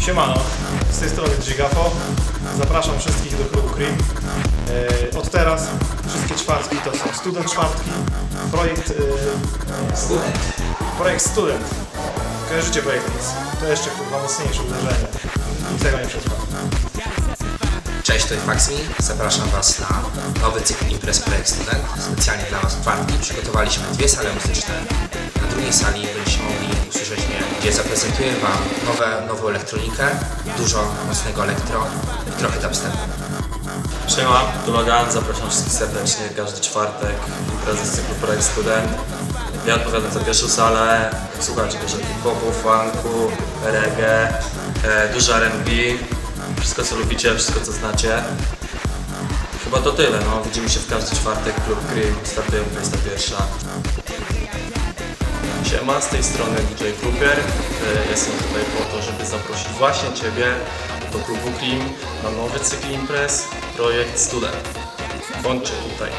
Siemano, z tej strony Gigafo. Zapraszam wszystkich do klubu Cream. E, Od teraz wszystkie czwartki to są student czwartki, projekt, e, Student. projekt student. Kojarzycie projekt X? To jeszcze kurwa mocniejsze uderzenie. Nic tego nie przetrwa. Cześć, to jest Maxmi. Zapraszam Was na nowy cykl imprez Projekt Student. Specjalnie dla Was czwartki przygotowaliśmy dwie sale muzyczne. Na drugiej sali będziecie mogli usłyszeć gdzie zaprezentuję Wam nowe, nową elektronikę, dużo mocnego elektro i trochę dubstepu. Siema, tu Logan, zapraszam wszystkich serdecznie, każdy czwartek, imprezy z cyklu Projekt Student. Ja odpowiadam za pierwszą salę, słuchajcie dużo hip-hopu, funku, reggae, e, dużo R&B, wszystko co lubicie, wszystko co znacie. Chyba to tyle, no, widzimy się w każdy czwartek, Klub Cream, startujemy 21. Siema, z tej strony DJ Kruger. E, Jestem tutaj po to, żeby zaprosić właśnie Ciebie do klubu Cream na nowy cykl imprez Projekt Student. Bądźcie tutaj.